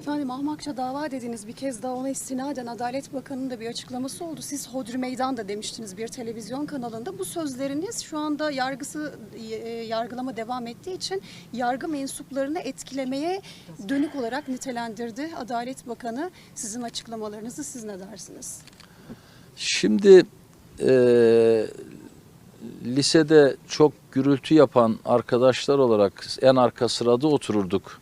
Efendim ahmakça dava dediniz bir kez daha ona istinaden Adalet Bakanı'nın da bir açıklaması oldu. Siz Hodri Meydan da demiştiniz bir televizyon kanalında. Bu sözleriniz şu anda yargısı e, yargılama devam ettiği için yargı mensuplarını etkilemeye dönük olarak nitelendirdi Adalet Bakanı. Sizin açıklamalarınızı siz ne dersiniz? Şimdi eee, lisede çok gürültü yapan arkadaşlar olarak en arka sırada otururduk.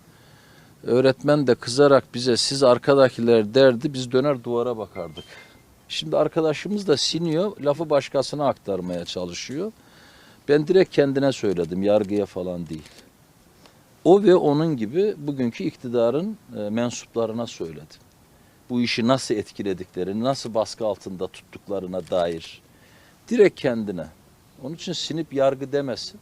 Öğretmen de kızarak bize siz arkadakiler derdi biz döner duvara bakardık. Şimdi arkadaşımız da siniyor lafı başkasına aktarmaya çalışıyor. Ben direkt kendine söyledim yargıya falan değil. O ve onun gibi bugünkü iktidarın e, mensuplarına söyledim bu işi nasıl etkilediklerini, nasıl baskı altında tuttuklarına dair direkt kendine. Onun için sinip yargı demesin.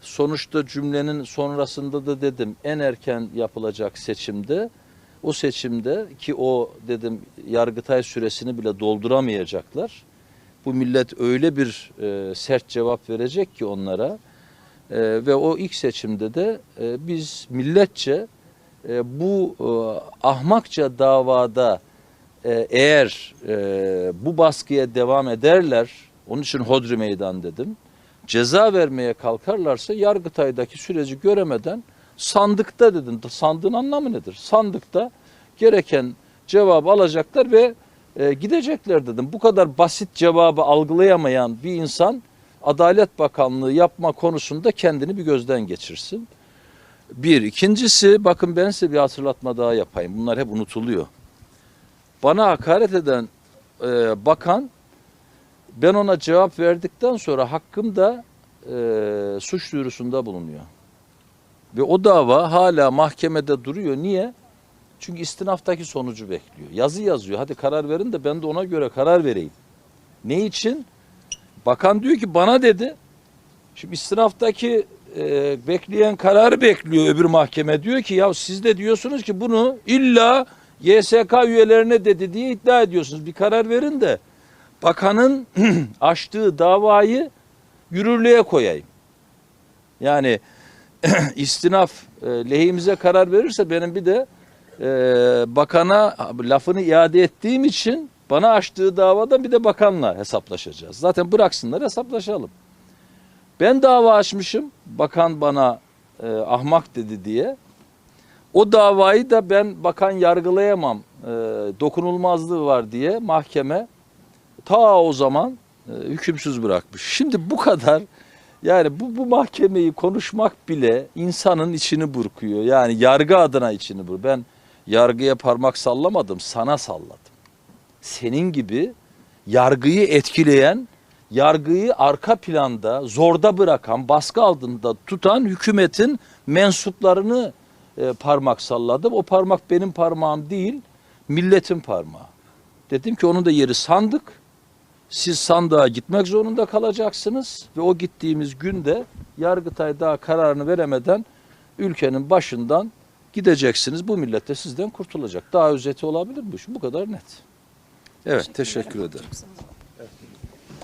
Sonuçta cümlenin sonrasında da dedim en erken yapılacak seçimde o seçimde ki o dedim yargıtay süresini bile dolduramayacaklar. Bu millet öyle bir e, sert cevap verecek ki onlara E, ve o ilk seçimde de e, biz milletçe e, bu e, ahmakça davada e, eğer e, bu baskıya devam ederler, onun için hodri meydan dedim, ceza vermeye kalkarlarsa Yargıtay'daki süreci göremeden sandıkta dedim. Sandığın anlamı nedir? Sandıkta gereken cevabı alacaklar ve e, gidecekler dedim. Bu kadar basit cevabı algılayamayan bir insan Adalet Bakanlığı yapma konusunda kendini bir gözden geçirsin. Bir. ikincisi bakın ben size bir hatırlatma daha yapayım. Bunlar hep unutuluyor. Bana hakaret eden e, bakan ben ona cevap verdikten sonra hakkımda e, suç duyurusunda bulunuyor. Ve o dava hala mahkemede duruyor. Niye? Çünkü istinaftaki sonucu bekliyor. Yazı yazıyor. Hadi karar verin de ben de ona göre karar vereyim. Ne için? Bakan diyor ki bana dedi. Şimdi istinaftaki e, bekleyen kararı bekliyor öbür mahkeme. Diyor ki ya siz de diyorsunuz ki bunu illa YSK üyelerine dedi diye iddia ediyorsunuz. Bir karar verin de bakanın açtığı davayı yürürlüğe koyayım. Yani istinaf e, lehimize karar verirse benim bir de e, bakana lafını iade ettiğim için bana açtığı davada bir de bakanla hesaplaşacağız. Zaten bıraksınlar hesaplaşalım. Ben dava açmışım. Bakan bana e, ahmak dedi diye. O davayı da ben bakan yargılayamam. E, dokunulmazlığı var diye mahkeme ta o zaman e, hükümsüz bırakmış. Şimdi bu kadar yani bu, bu mahkemeyi konuşmak bile insanın içini burkuyor. Yani yargı adına içini bur. Ben yargıya parmak sallamadım, sana salladım. Senin gibi yargıyı etkileyen, yargıyı arka planda zorda bırakan, baskı altında tutan hükümetin mensuplarını e, parmak salladım. O parmak benim parmağım değil, milletin parmağı. Dedim ki onun da yeri sandık. Siz sandığa gitmek zorunda kalacaksınız ve o gittiğimiz günde Yargıtay daha kararını veremeden ülkenin başından gideceksiniz. Bu millet de sizden kurtulacak. Daha özeti olabilir mi? Bu kadar net. Evet, teşekkür ederim. Çok sağ olun.